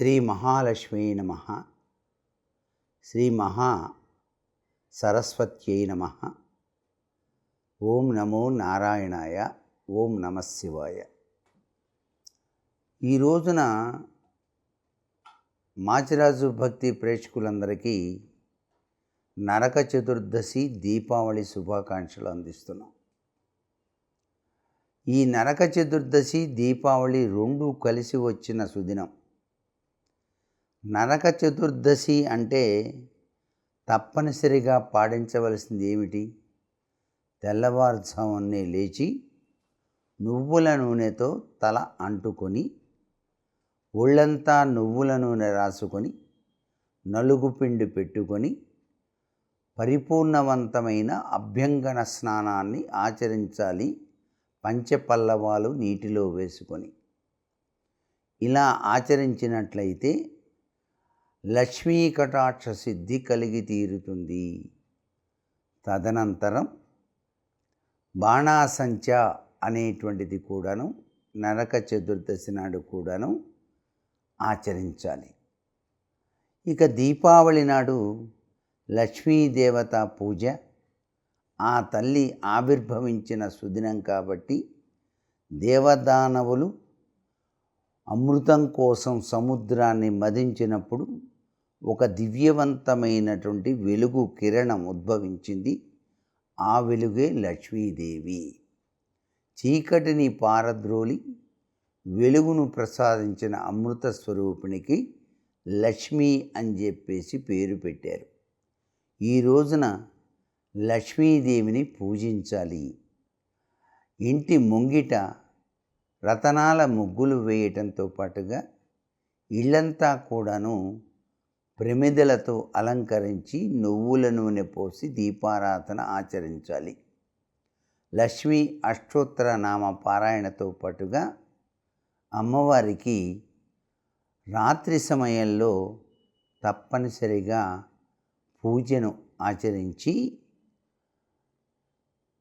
శ్రీ మహాలక్ష్మీ నమ. శ్రీ మహా సరస్వత్యై నమ. ఓం నమో నారాయణాయ ఓం నమ శివాయ. ఈ రోజున మాచిరాజు భక్తి ప్రేక్షకులందరికీ నరక చతుర్దశి దీపావళి శుభాకాంక్షలు అందిస్తున్నాం. ఈ నరక చతుర్దశి దీపావళి రెండు కలిసి వచ్చిన సుదినం. నరక చతుర్దశి అంటే తప్పనిసరిగా పాటించవలసింది ఏమిటి? తెల్లవారుజామునే లేచి నువ్వుల నూనెతో తల అంటుకొని ఒళ్ళంతా నువ్వుల నూనె రాసుకొని నలుగు పిండి పెట్టుకొని పరిపూర్ణవంతమైన అభ్యంగన స్నానాన్ని ఆచరించాలి పంచపల్లవాలు నీటిలో వేసుకొని. ఇలా ఆచరించినట్లయితే లక్ష్మీ కటాక్ష సిద్ధి కలిగి తీరుతుంది తదనంతరం బాణాసంచ అనేటువంటిది కూడాను నరక చతుర్దశి నాడు కూడాను ఆచరించాలి. ఇక దీపావళి నాడు లక్ష్మీదేవత పూజ ఆ తల్లి ఆవిర్భవించిన సుదినం కాబట్టి దేవదానవులు అమృతం కోసం సముద్రాన్ని మదించినప్పుడు ఒక దివ్యవంతమైనటువంటి వెలుగు కిరణం ఉద్భవించింది. ఆ వెలుగే లక్ష్మీదేవి. చీకటిని పారద్రోలి వెలుగును ప్రసాదించిన అమృత స్వరూపిణికి లక్ష్మి అని చెప్పేసి పేరు పెట్టారు. ఈ రోజున లక్ష్మీదేవిని పూజించాలి. ఇంటి ముంగిట రతనాల ముగ్గులు వేయటంతో పాటుగా ఇల్లంతా కూడాను ప్రమిదలతో అలంకరించి నువ్వుల నూనె పోసి దీపారాధన ఆచరించాలి. లక్ష్మీ అష్టోత్తర నామ పారాయణతో పాటుగా అమ్మవారికి రాత్రి సమయంలో తప్పనిసరిగా పూజను ఆచరించి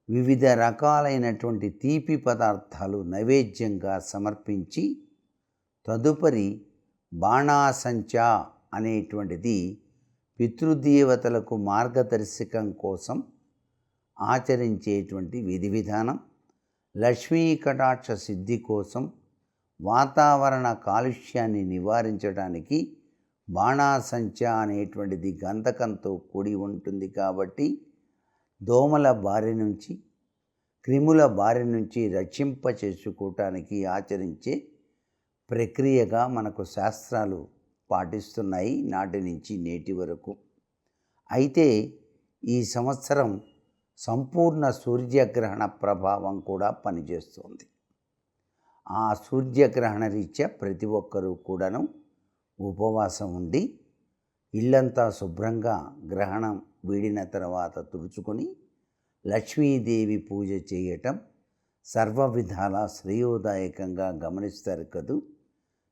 వివిధ రకాలైనటువంటి తీపి పదార్థాలు నైవేద్యంగా సమర్పించి తదుపరి బాణాసంచా అనేటువంటిది పితృదేవతలకు మార్గదర్శకం కోసం ఆచరించేటువంటి విధి విధానం లక్ష్మీ కటాక్ష సిద్ధి కోసం వాతావరణ కాలుష్యాన్ని నివారించడానికి బాణాసంచ అనేటువంటిది గంధకంతో కూడి ఉంటుంది కాబట్టి దోమల బారి నుంచి క్రిముల బారి నుంచి రక్షింప చేసుకోవటానికి ఆచరించే ప్రక్రియగా మనకు శాస్త్రాలు పాటిస్తున్నాయి నాటి నుంచి నేటి వరకు. అయితే ఈ సంవత్సరం సంపూర్ణ సూర్యగ్రహణ ప్రభావం కూడా పనిచేస్తుంది. ఆ సూర్యగ్రహణ రీత్యా ప్రతి ఒక్కరూ కూడాను ఉపవాసం ఉండి ఇల్లంతా శుభ్రంగా గ్రహణం వీడిన తర్వాత తుడుచుకొని లక్ష్మీదేవి పూజ చేయటం సర్వ విధాల శ్రేయోదాయకంగా గమనిస్తారు కదూ.